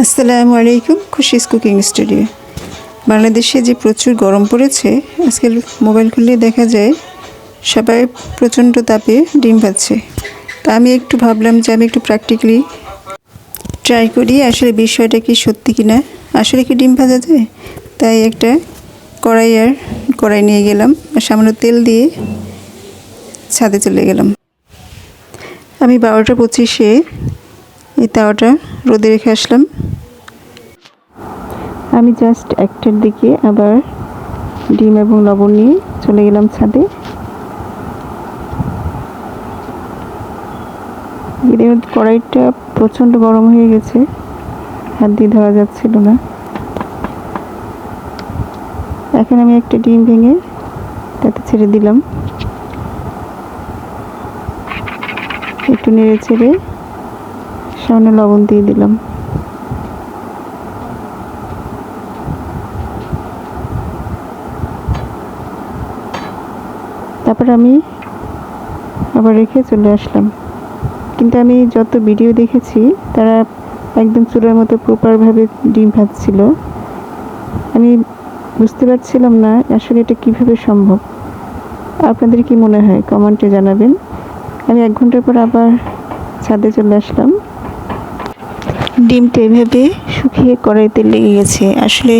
আসসালামু আলাইকুম, Khushi's cooking studio. বাংলাদেশে যে প্রচুর গরম পড়েছে আজকাল মোবাইল খুললে দেখা যায় সবাই প্রচণ্ড তাপে ডিম পাচ্ছে তা আমি একটু ভাবলাম যে আমি একটু প্র্যাকটিক্যালি ট্রাই করি, আসলে বিষয়টা কি সত্যি কি না আসলে কি ডিম ভাজা যায়? তাই একটা কড়াই আর কড়াই নিয়ে গেলাম, আর সামান্য তেল দিয়ে ছাদে চলে গেলাম। আমি বারোটা পঁচিশে এই তাওয়াটা রোদে রেখে আসলাম। আমি জাস্ট একটার দিকে আবার ডিম এবং লবণ নিয়ে চলে গেলাম ছাদে। কড়াইটা প্রচণ্ড গরম হয়ে গেছে। হাত দিয়ে ধরা যাচ্ছিল না। এখন আমি একটা ডিম ভেঙে তাতে ছেড়ে দিলাম। একটু নেড়ে ছেড়ে সামনে লবণ দিয়ে দিলাম। তারপর আমি আবার রেখে চলে আসলাম। কিন্তু আমি যত ভিডিও দেখেছি, তারা একদম চুলার মতো প্রপারভাবে ডিম ভাজছিল। আমি বুঝতে পারছিলাম না আসলে এটা কীভাবে সম্ভব। আপনাদের কি মনে হয়? কমেন্টে জানাবেন। আমি এক ঘণ্টার পর আবার ছাদে চলে আসলাম। ডিমটা এভাবে শুকিয়ে কড়াইতে লেগে গেছে। আসলে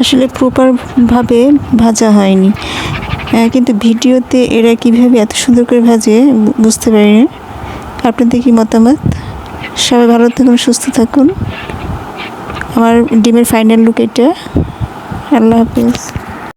আসলে প্রপারভাবে ভাজা হয়নি। কিন্তু ভিডিওতে এরা কীভাবে এত সুন্দর করে ভাজে বুঝতে পারি আপনাদের কি মতামত? সবাই ভালো থাকুন, সুস্থ থাকুন। আমার ডিমের ফাইনাল লুক এটা। আল্লাহ হাফিজ।